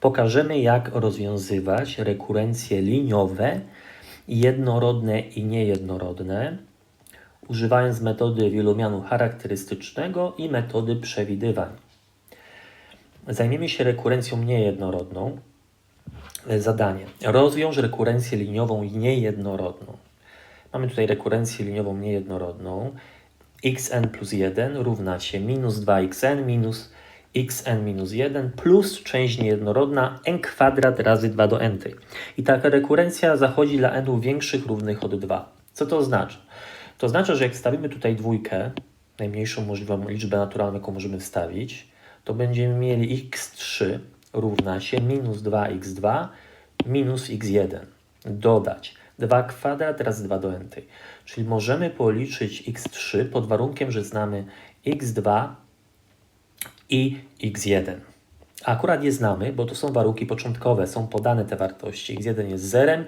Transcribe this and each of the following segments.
Pokażemy, jak rozwiązywać rekurencje liniowe, jednorodne i niejednorodne, używając metody wielomianu charakterystycznego i metody przewidywań. Zajmiemy się rekurencją niejednorodną. Zadanie. Rozwiąż rekurencję liniową niejednorodną. Mamy tutaj rekurencję liniową niejednorodną. xn plus 1 równa się minus 2xn minus xn minus 1 plus część niejednorodna n kwadrat razy 2 do n. I taka rekurencja zachodzi dla n większych równych od 2. Co to oznacza? To oznacza, że jak stawimy tutaj dwójkę, najmniejszą możliwą liczbę naturalną, jaką możemy wstawić, to będziemy mieli x3 równa się minus 2x2 minus x1. Dodać 2 kwadrat razy 2 do n. Czyli możemy policzyć x3 pod warunkiem, że znamy x2 i x1. A akurat je znamy, bo to są warunki początkowe, są podane te wartości. x1 jest zerem,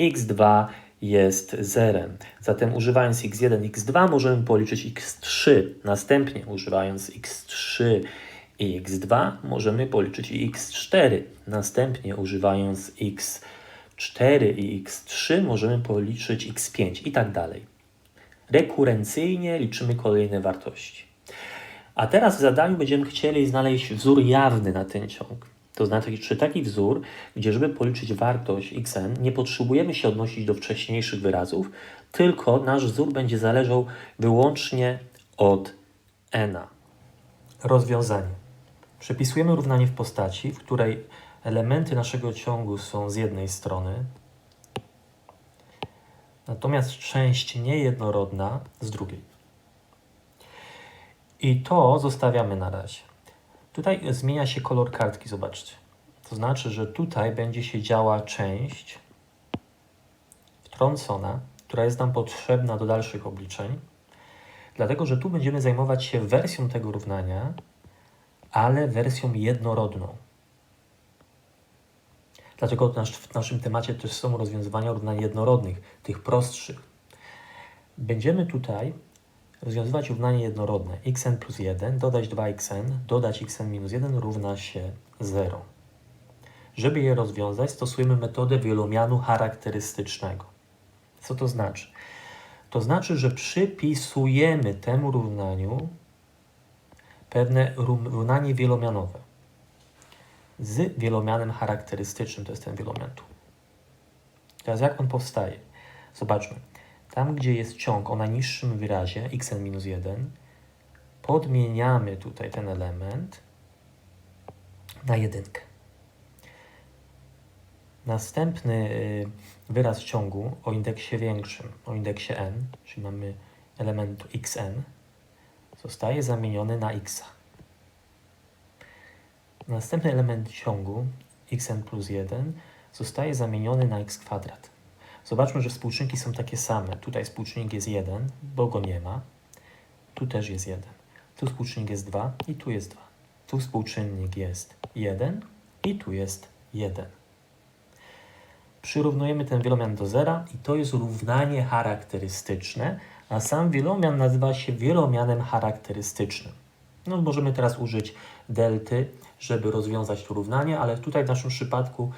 x2 jest zerem. Zatem używając x1, x2 możemy policzyć x3. Następnie używając x3 i x2 możemy policzyć i x4. Następnie używając x4 i x3 możemy policzyć x5 i tak dalej. Rekurencyjnie liczymy kolejne wartości. A teraz w zadaniu będziemy chcieli znaleźć wzór jawny na ten ciąg. To znaczy, czy taki wzór, gdzie żeby policzyć wartość xn, nie potrzebujemy się odnosić do wcześniejszych wyrazów, tylko nasz wzór będzie zależał wyłącznie od n. Rozwiązanie. Przepisujemy równanie w postaci, w której elementy naszego ciągu są z jednej strony, natomiast część niejednorodna z drugiej. I to zostawiamy na razie. Tutaj zmienia się kolor kartki, zobaczcie. To znaczy, że tutaj będzie się działa część wtrącona, która jest nam potrzebna do dalszych obliczeń, dlatego że tu będziemy zajmować się wersją tego równania, ale wersją jednorodną. Dlatego w naszym temacie też są rozwiązywania równań jednorodnych, tych prostszych. Będziemy tutaj rozwiązywać równanie jednorodne. xn plus 1 dodać 2xn dodać xn minus 1 równa się 0. Żeby je rozwiązać, stosujemy metodę wielomianu charakterystycznego. Co to znaczy? To znaczy, że przypisujemy temu równaniu pewne równanie wielomianowe z wielomianem charakterystycznym, to jest ten wielomian tu. Teraz jak on powstaje? Zobaczmy. Tam, gdzie jest ciąg o najniższym wyrazie xn-1, podmieniamy tutaj ten element na jedynkę. Następny y, wyraz ciągu o indeksie większym, o indeksie n, czyli mamy element xn, zostaje zamieniony na x. Następny element ciągu xn plus 1 zostaje zamieniony na x kwadrat. Zobaczmy, że współczynniki są takie same. Tutaj współczynnik jest 1, bo go nie ma. Tu też jest 1. Tu współczynnik jest 2 i tu jest 2. Tu współczynnik jest 1 i tu jest 1. Przyrównujemy ten wielomian do zera i to jest równanie charakterystyczne, a sam wielomian nazywa się wielomianem charakterystycznym. No, możemy teraz użyć delty, żeby rozwiązać to równanie, ale tutaj w naszym przypadku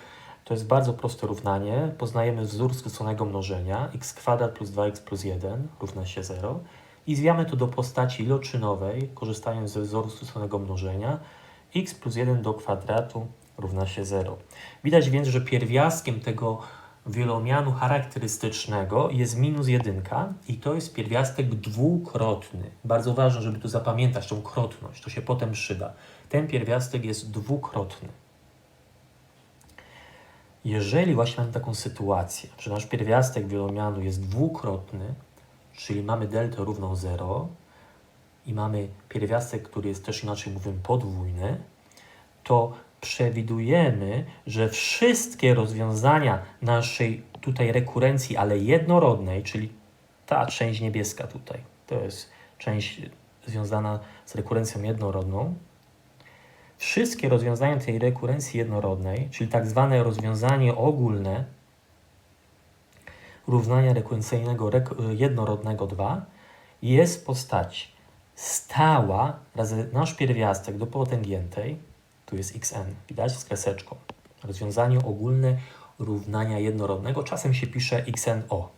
to jest bardzo proste równanie. Poznajemy wzór skróconego mnożenia x kwadrat plus 2x plus 1 równa się 0 i zwiamy to do postaci iloczynowej, korzystając ze wzoru skróconego mnożenia x plus 1 do kwadratu równa się 0. Widać więc, że pierwiastkiem tego wielomianu charakterystycznego jest minus 1 i to jest pierwiastek dwukrotny. Bardzo ważne, żeby tu zapamiętać tą krotność, to się potem przyda. Ten pierwiastek jest dwukrotny. Jeżeli właśnie mamy taką sytuację, że nasz pierwiastek wielomianu jest dwukrotny, czyli mamy deltę równą 0 i mamy pierwiastek, który jest też inaczej mówimy podwójny, to przewidujemy, że wszystkie rozwiązania naszej tutaj rekurencji, ale jednorodnej, czyli ta część niebieska tutaj, to jest część związana z rekurencją jednorodną, Wszystkie rozwiązania tej rekurencji jednorodnej, czyli tak zwane rozwiązanie ogólne równania rekurencyjnego jednorodnego 2, jest w postaci stała razy nasz pierwiastek do potęgiętej Tu jest xn. Widać z kreseczką. Rozwiązanie ogólne równania jednorodnego. Czasem się pisze xno.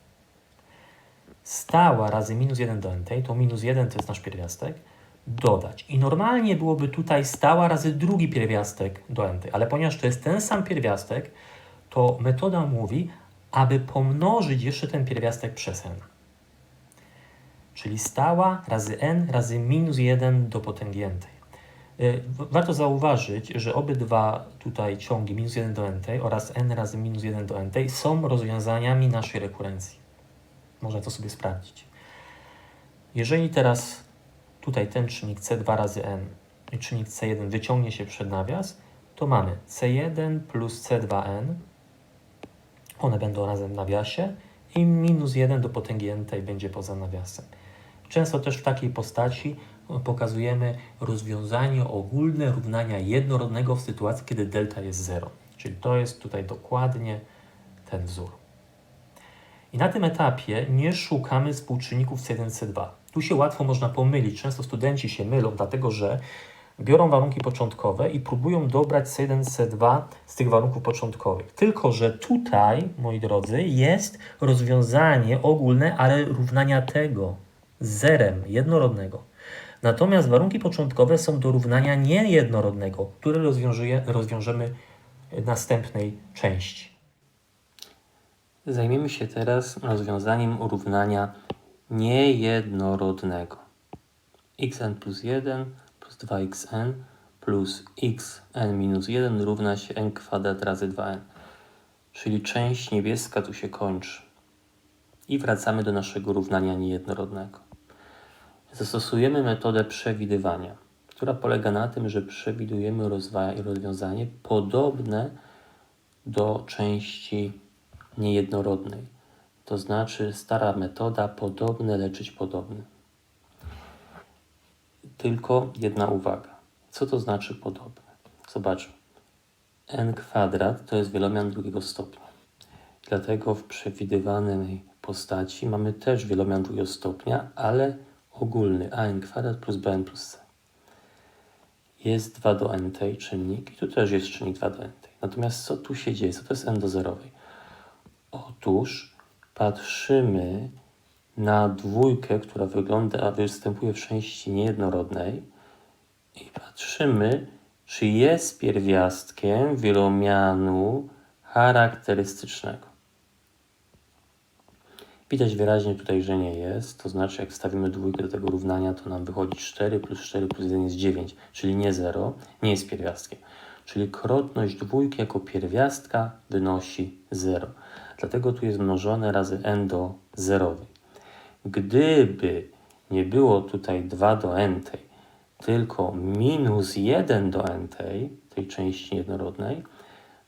Stała razy minus 1 do n, to minus 1 to jest nasz pierwiastek, dodać. I normalnie byłoby tutaj stała razy drugi pierwiastek do n, ale ponieważ to jest ten sam pierwiastek, to metoda mówi, aby pomnożyć jeszcze ten pierwiastek przez n. Czyli stała razy n razy minus 1 do potęgi n. Y, Warto zauważyć, że obydwa tutaj ciągi minus 1 do n oraz n razy minus 1 do n są rozwiązaniami naszej rekurencji. Można to sobie sprawdzić. Jeżeli teraz tutaj ten czynnik c2 razy n i czynnik c1 wyciągnie się przed nawias, to mamy c1 plus c2n, one będą razem w nawiasie i minus 1 do potęgi n tej będzie poza nawiasem. Często też w takiej postaci pokazujemy rozwiązanie ogólne równania jednorodnego w sytuacji, kiedy delta jest 0. Czyli to jest tutaj dokładnie ten wzór. I na tym etapie nie szukamy współczynników C1, C2. Tu się łatwo można pomylić. Często studenci się mylą, dlatego że biorą warunki początkowe i próbują dobrać C1, C2 z tych warunków początkowych. Tylko, że tutaj, moi drodzy, jest rozwiązanie ogólne, ale równania tego z zerem jednorodnego. Natomiast warunki początkowe są do równania niejednorodnego, które rozwiążemy w następnej części. Zajmiemy się teraz rozwiązaniem równania niejednorodnego. xn plus 1 plus 2xn plus xn minus 1 równa się n kwadrat razy 2n. Czyli część niebieska tu się kończy. I wracamy do naszego równania niejednorodnego. Zastosujemy metodę przewidywania, która polega na tym, że przewidujemy rozwiązanie podobne do części niejednorodnej. To znaczy stara metoda podobne leczyć podobne. Tylko jedna uwaga. Co to znaczy podobne? Zobaczmy. n kwadrat to jest wielomian drugiego stopnia. Dlatego w przewidywanej postaci mamy też wielomian drugiego stopnia, ale ogólny an kwadrat plus bn plus c. Jest 2 do n tej czynnik i tu też jest czynnik 2 do n tej. Natomiast co tu się dzieje? Co to jest n do zerowej? Otóż patrzymy na dwójkę, która wygląda, występuje w części niejednorodnej i patrzymy, czy jest pierwiastkiem wielomianu charakterystycznego. Widać wyraźnie tutaj, że nie jest, to znaczy jak wstawimy dwójkę do tego równania, to nam wychodzi 4 plus 4 plus 1 jest 9, czyli nie 0, nie jest pierwiastkiem. Czyli krotność dwójki jako pierwiastka wynosi 0. Dlatego tu jest mnożone razy n do zerowej. Gdyby nie było tutaj 2 do n tej, tylko minus 1 do n tej, części jednorodnej,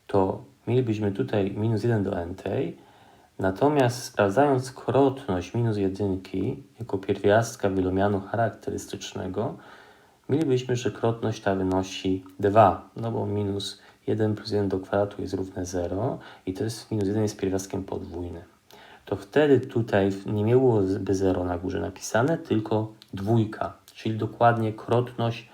to mielibyśmy tutaj minus 1 do n tej, natomiast sprawdzając krotność minus jedynki jako pierwiastka wielomianu charakterystycznego, mielibyśmy, że krotność ta wynosi 2, no bo minus 1 plus 1 do kwadratu jest równe 0 i to jest minus 1 jest pierwiastkiem podwójnym. To wtedy tutaj nie miałoby 0 na górze napisane, tylko dwójka, czyli dokładnie krotność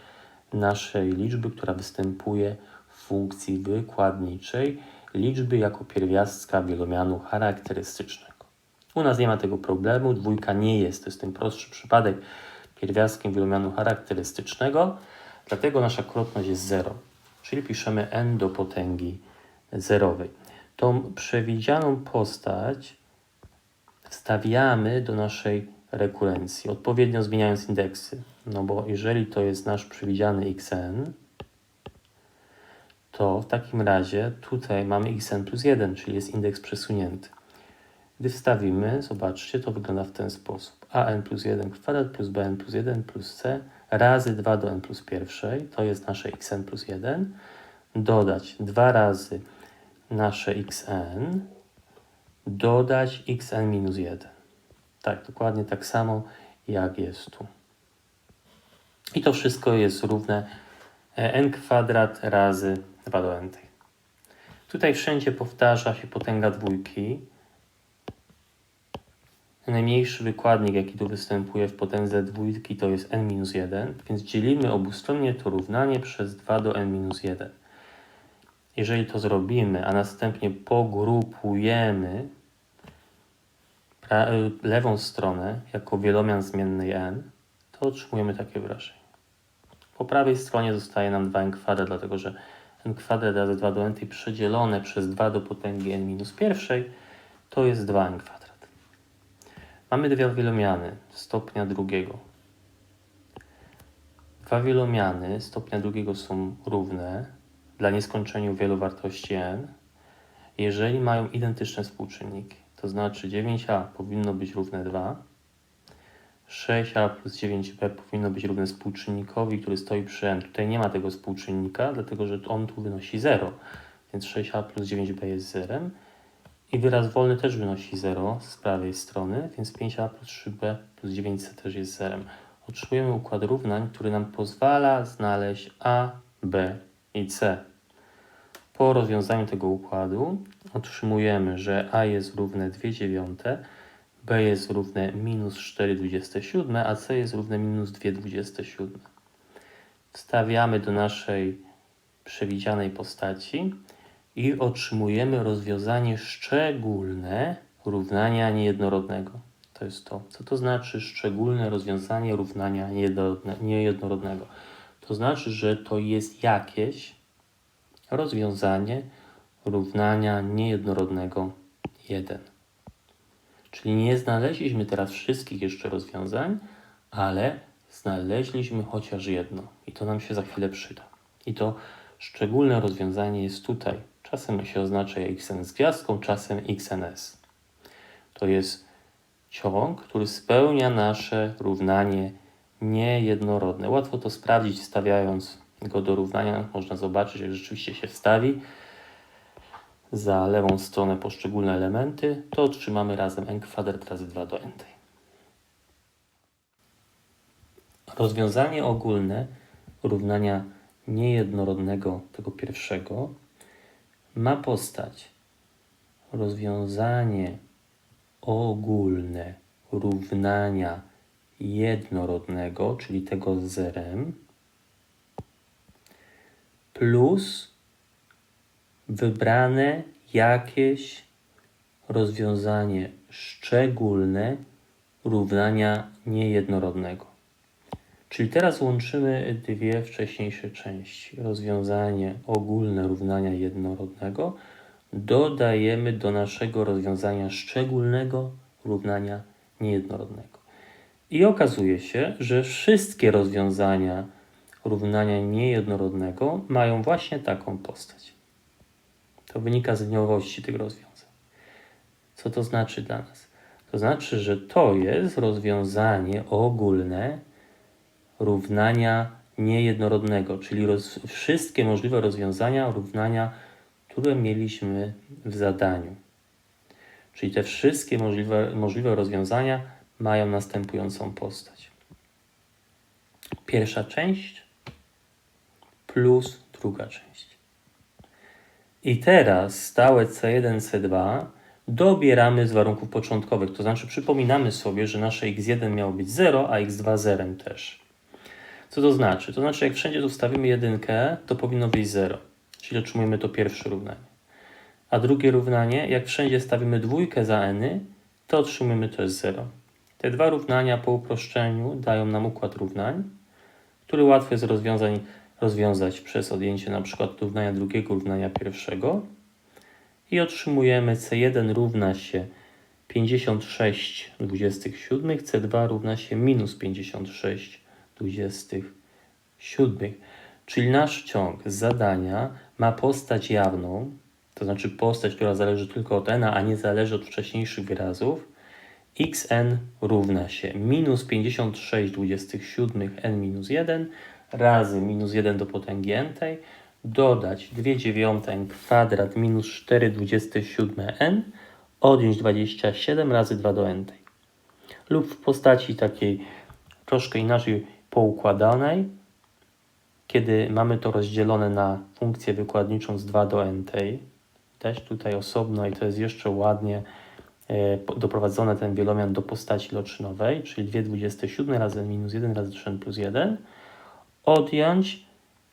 naszej liczby, która występuje w funkcji wykładniczej, liczby jako pierwiastka wielomianu charakterystycznego. U nas nie ma tego problemu, dwójka nie jest, to jest ten prostszy przypadek pierwiastkiem wielomianu charakterystycznego, dlatego nasza krotność jest 0, czyli piszemy n do potęgi zerowej. Tą przewidzianą postać wstawiamy do naszej rekurencji, odpowiednio zmieniając indeksy. No bo jeżeli to jest nasz przewidziany xn, to w takim razie tutaj mamy xn plus 1, czyli jest indeks przesunięty. Gdy wstawimy, zobaczcie, to wygląda w ten sposób. An plus 1 kwadrat plus bn plus 1 plus c razy 2 do n plus pierwszej, to jest nasze xn plus 1, dodać 2 razy nasze xn, dodać xn minus 1. Tak, dokładnie tak samo jak jest tu. I to wszystko jest równe e, n kwadrat razy 2 do n. Tutaj wszędzie powtarza się potęga dwójki. Najmniejszy wykładnik, jaki tu występuje w potędze dwójki, to jest n-1, więc dzielimy obustronnie to równanie przez 2 do n-1. Jeżeli to zrobimy, a następnie pogrupujemy y, lewą stronę jako wielomian zmiennej n, to otrzymujemy takie wyrażenie. Po prawej stronie zostaje nam 2n kwadrat, dlatego że n kwadrat razy 2 do n tej przedzielone przez 2 do potęgi n minus pierwszej to jest 2n kwadrat. Mamy dwie wielomiany stopnia drugiego. Dwa wielomiany stopnia drugiego są równe dla nieskończeniu wielu wartości n, jeżeli mają identyczne współczynniki. To znaczy 9a powinno być równe 2, 6a plus 9b powinno być równe współczynnikowi, który stoi przy n. Tutaj nie ma tego współczynnika, dlatego że on tu wynosi 0, więc 6a plus 9b jest zerem. I wyraz wolny też wynosi 0 z prawej strony, więc 5a plus 3b plus 9c też jest zerem. Otrzymujemy układ równań, który nam pozwala znaleźć a, b i c. Po rozwiązaniu tego układu otrzymujemy, że a jest równe 2 dziewiąte, b jest równe minus 4 27, a c jest równe minus 2 27. Wstawiamy do naszej przewidzianej postaci i otrzymujemy rozwiązanie szczególne równania niejednorodnego. To jest to. Co to znaczy szczególne rozwiązanie równania niejednorodne- niejednorodnego? To znaczy, że to jest jakieś rozwiązanie równania niejednorodnego 1. Czyli nie znaleźliśmy teraz wszystkich jeszcze rozwiązań, ale znaleźliśmy chociaż jedno. I to nam się za chwilę przyda. I to szczególne rozwiązanie jest tutaj. Czasem się oznacza xn z gwiazdką, czasem xns. To jest ciąg, który spełnia nasze równanie niejednorodne. Łatwo to sprawdzić, wstawiając go do równania. Można zobaczyć, jak rzeczywiście się wstawi za lewą stronę poszczególne elementy, to otrzymamy razem n kwadrat razy 2 do n. Rozwiązanie ogólne równania niejednorodnego tego pierwszego ma postać rozwiązanie ogólne równania jednorodnego, czyli tego z zerem, plus wybrane jakieś rozwiązanie szczególne równania niejednorodnego. Czyli teraz łączymy dwie wcześniejsze części. Rozwiązanie ogólne równania jednorodnego dodajemy do naszego rozwiązania szczególnego równania niejednorodnego. I okazuje się, że wszystkie rozwiązania równania niejednorodnego mają właśnie taką postać. To wynika z liniowości tych rozwiązań. Co to znaczy dla nas? To znaczy, że to jest rozwiązanie ogólne równania niejednorodnego, czyli roz, wszystkie możliwe rozwiązania równania, które mieliśmy w zadaniu. Czyli te wszystkie możliwe, możliwe rozwiązania mają następującą postać. Pierwsza część plus druga część. I teraz stałe C1, C2 dobieramy z warunków początkowych. To znaczy przypominamy sobie, że nasze x1 miało być 0, a x2 zerem też. Co to znaczy? To znaczy jak wszędzie tu wstawimy jedynkę, to powinno być 0. Czyli otrzymujemy to pierwsze równanie. A drugie równanie, jak wszędzie stawimy dwójkę za n, to otrzymujemy jest 0. Te dwa równania po uproszczeniu dają nam układ równań, który łatwo jest rozwiązań, rozwiązać przez odjęcie przykład równania drugiego równania pierwszego i otrzymujemy C1 równa się 56 27, C2 równa się minus 56 27. Czyli nasz ciąg zadania ma postać jawną, to znaczy postać, która zależy tylko od n, a nie zależy od wcześniejszych wyrazów. xn równa się minus 56 27 n minus 1 razy minus 1 do potęgi n tej, dodać 2 dziewiąte n kwadrat minus 4 27 n, odjąć 27 razy 2 do n tej. Lub w postaci takiej troszkę inaczej poukładanej, kiedy mamy to rozdzielone na funkcję wykładniczą z 2 do n tej, też tutaj osobno i to jest jeszcze ładnie e, doprowadzone ten wielomian do postaci loczynowej, czyli 2 27 razy minus 1 razy 3n plus 1, odjąć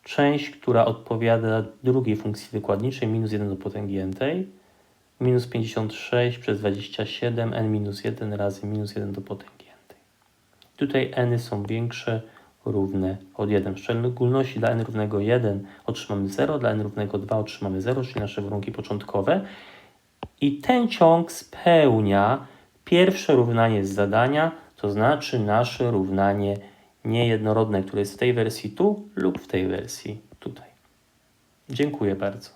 część, która odpowiada drugiej funkcji wykładniczej, minus 1 do potęgi n, minus 56 przez 27 n minus 1 razy minus 1 do potęgi. Tutaj n są większe, równe od 1. W szczególności dla n równego 1 otrzymamy 0, dla n równego 2 otrzymamy 0, czyli nasze warunki początkowe. I ten ciąg spełnia pierwsze równanie z zadania, to znaczy nasze równanie niejednorodne, które jest w tej wersji tu lub w tej wersji tutaj. Dziękuję bardzo.